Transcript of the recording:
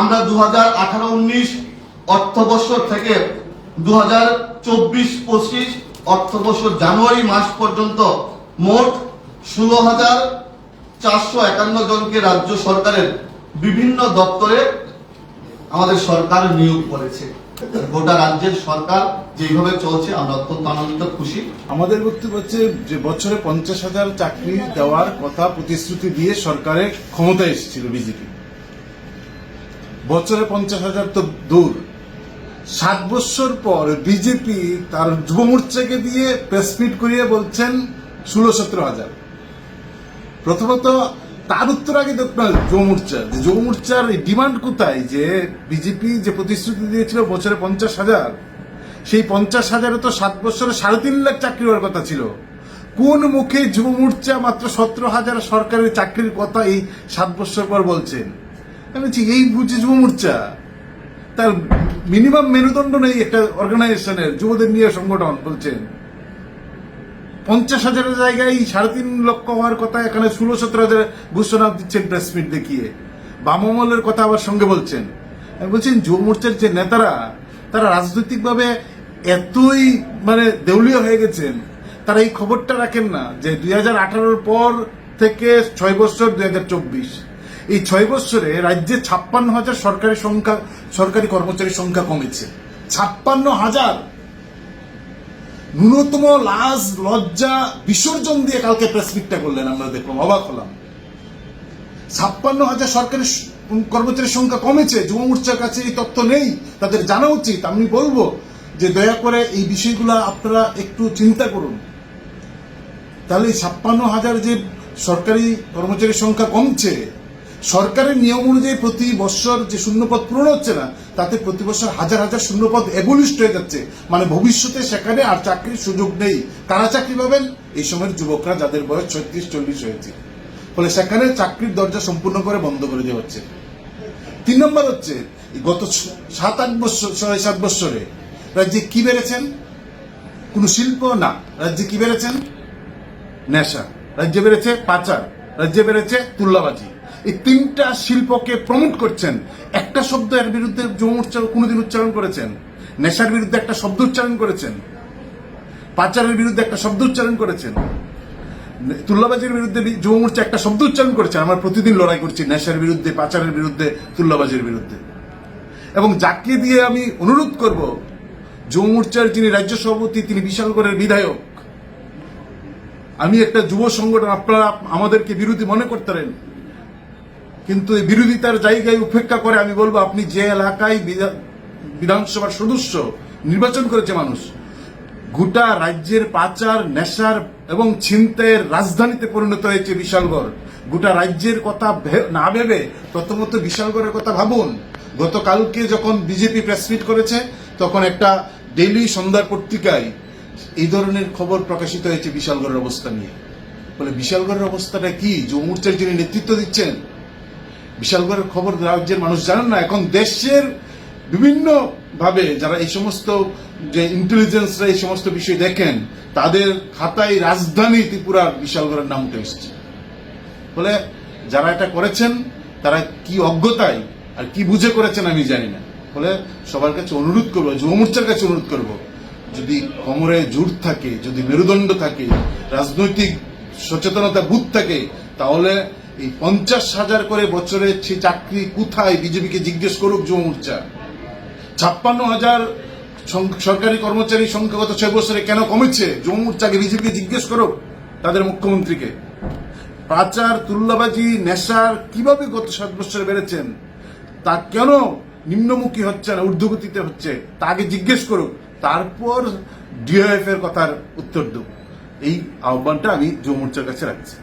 আমরা দু হাজার আঠারো উনিশ অর্থবর্ষ থেকে দু হাজার চব্বিশ পঁচিশ অর্থবর্ষ জানুয়ারি মাস পর্যন্ত মোট ষোলো হাজার চারশো একান্ন জনকে রাজ্য সরকারের বিভিন্ন দপ্তরে আমাদের সরকার নিয়োগ করেছে। গোটা রাজ্যের সরকার যেভাবে চলছে, আমরা অত্যন্ত আনন্দিত, খুশি। আমাদের বক্তব্য হচ্ছে যে বছরে পঞ্চাশ হাজার চাকরি দেওয়ার কথা প্রতিশ্রুতি দিয়ে সরকারের ক্ষমতায় এসেছিল বিজেপি। বছরে পঞ্চাশ হাজার তো দূর। সাত বছর পর বিজেপি তার যুব মোর্চাকে দিয়ে প্রেস মিট করিয়ে বলছেন ষোলো সতেরো হাজার। প্রথমত তার উত্তর আগে দেখুন না যুব মোর্চা। যে যুব মোর্চার ডিমান্ড কোথায়? যে বিজেপি যে প্রতিশ্রুতি দিয়েছিল বছরে পঞ্চাশ হাজার, সেই পঞ্চাশ হাজারে তো সাত বছরে সাড়ে তিন লাখ চাকরি হওয়ার কথা ছিল। কোন মুখে যুব মোর্চা মাত্র সতেরো হাজার সরকারি চাকরির কথা এই সাত বছর পর বলছেন? আমি বলছি, এই বুঝে যুব মোর্চা। তার মিনিমাম মেরুদণ্ড নেই একটা অর্গানাইজেশনের যুবদের নিয়ে সংগঠন বলছেন। পঞ্চাশ হাজারের জায়গায় সাড়ে তিন লক্ষ হওয়ার কথা, এখানে ষোলো সতেরো হাজার ঘোষণা দিচ্ছেন প্রেস মিট দেখিয়ে। বামমলের কথা আবার সঙ্গে বলছেন। আমি বলছেন যুব মোর্চার যে নেতারা, তারা রাজনৈতিকভাবে এতই মানে দেউলিয়া হয়ে গেছেন। তারা এই খবরটা রাখেন না যে দুই হাজার আঠারোর পর থেকে ছয় বছর দুই হাজার চব্বিশ। এই ছয় বছরে রাজ্যে ছাপ্পান্ন হাজার সরকারি সংখ্যা, সরকারি কর্মচারীর সংখ্যা কমেছে। ছাপ্পান্ন হাজার। ন্যূনতম লাজ লজ্জা, বিসর্জন দিয়ে কালকে প্রেস মিটটা করলেন আমরা দেখলাম, অবাক হলাম। ছাপ্পান্ন হাজার সরকারি কর্মচারীর সংখ্যা কমেছে, যুব মোর্চার কাছে এই তথ্য নেই, তাদের জানা উচিত। আমি বলব যে দয়া করে এই বিষয়গুলো আপনারা একটু চিন্তা করুন। তাহলে ছাপ্পান্ন হাজার যে সরকারি কর্মচারীর সংখ্যা কমছে সরকারের নিয়ম অনুযায়ী প্রতি বছর যে শূন্যপদ পূরণ হচ্ছে না, তাতে প্রতি বছর হাজার হাজার শূন্যপদ এগুলিস্ট হয়ে যাচ্ছে। মানে ভবিষ্যতে সেখানে আর চাকরির সুযোগ নেই। কারা চাকরি পাবেন? এই সময়ের যুবকরা যাদের বয়স ছত্রিশ চল্লিশ হয়েছে। ফলে সেখানে চাকরির দরজা সম্পূর্ণ করে বন্ধ করে দেওয়া হচ্ছে। তিন নম্বর হচ্ছে, গত সাত আট বছর, ছয় সাত বছরে রাজ্যে কি বেড়েছেন? কোন শিল্প না। রাজ্যে কি বেড়েছেন? নেশা। রাজ্যে বেড়েছে পাচার। রাজ্যে বেড়েছে তুল্লাবাজি। এই তিনটা শিল্পকে প্রমোট করছেন। একটা শব্দ এর বিরুদ্ধে মোর্চা কোনোদিন উচ্চারণ করেছেন। নেশার বিরুদ্ধে একটা শব্দ উচ্চারণ করেছেন। পাচারের বিরুদ্ধে একটা শব্দ উচ্চারণ করেছেন। তুল্লাবাজির বিরুদ্ধে যুব মোর্চা একটা শব্দ উচ্চারণ করেছেন। আমরা প্রতিদিন লড়াই করছি নেশার বিরুদ্ধে, পাচারের বিরুদ্ধে তুল্লাবাজির বিরুদ্ধে। এবং যাকে দিয়ে আমি অনুরোধ করব, যুব মোর্চার যিনি রাজ্য সভাপতি, তিনি বিশালগড়ের বিধায়ক। আমি একটা যুব সংগঠন, আপনারা আমাদেরকে বিরোধী মনে করতেন কিন্তু এই বিরোধিতার জায়গায় উপেক্ষা করে আমি বলব, আপনি যে এলাকায় বিধা- বিধানসভার সদস্য নির্বাচন করেছে মানুষ, গোটা রাজ্যের পাচার, নেশার এবং ছিনতাইয়ের রাজধানীতে পরিণত হয়েছে বিশালগড়। গোটা রাজ্যের কথা না ভেবে প্রথমত বিশালগড়ের কথা ভাবুন। গতকালকে যখন বিজেপি প্রেসমিট করেছে, তখন একটা ডেইলি সন্ধ্যার পত্রিকায় এই ধরনের খবর প্রকাশিত হয়েছে বিশালগড়ের অবস্থা নিয়ে। বলে বিশালগড়ের অবস্থাটা কি? যুব মোর্চার যিনি নেতৃত্ব দিচ্ছেন বিশালগড়ের খবর রাজ্যের মানুষ জানেন না, এখন দেশের বিভিন্ন ভাবে যারা এই সমস্ত যে ইন্টেলিজেন্সরা এই সমস্ত বিষয় দেখেন, তাদের খাতায় রাজধানী ত্রিপুরার বিশালগড়ের নাম উঠে এসছে। বলে যারা এটা করেছেন, তারা কি অজ্ঞতায় আর কি বুঝে করেছেন আমি জানি না। ফলে সবার কাছে অনুরোধ করব, যুব মোর্চার কাছে অনুরোধ করব, যদি কোমরে জোর থাকে, যদি মেরুদণ্ড থাকে, রাজনৈতিক সচেতনতা বুথ থাকে, তাহলে এই পঞ্চাশ হাজার করে বছরে সে চাকরি কোথায়? বিজেপিকে জিজ্ঞেস করুক যুব মোর্চা। ছাপ্পান্ন হাজার সরকারি কর্মচারী সংখ্যা গত ছয় বছরে কেন কমেছে? যুব মোর্চাকে বিজেপি জিজ্ঞেস করুক তাদের মুখ্যমন্ত্রীকে। পাচার তুল্লাবাজি নেশার কীভাবে গত সাত বছরে বেড়েছেন? তা কেন নিম্নমুখী হচ্ছে না, ঊর্ধ্বগতিতে হচ্ছে? তাকে জিজ্ঞেস করুক, তারপর ডিওএফ এর কথার উত্তর দেব। এই আহ্বানটা আমি যুব মোর্চার কাছে রাখছি।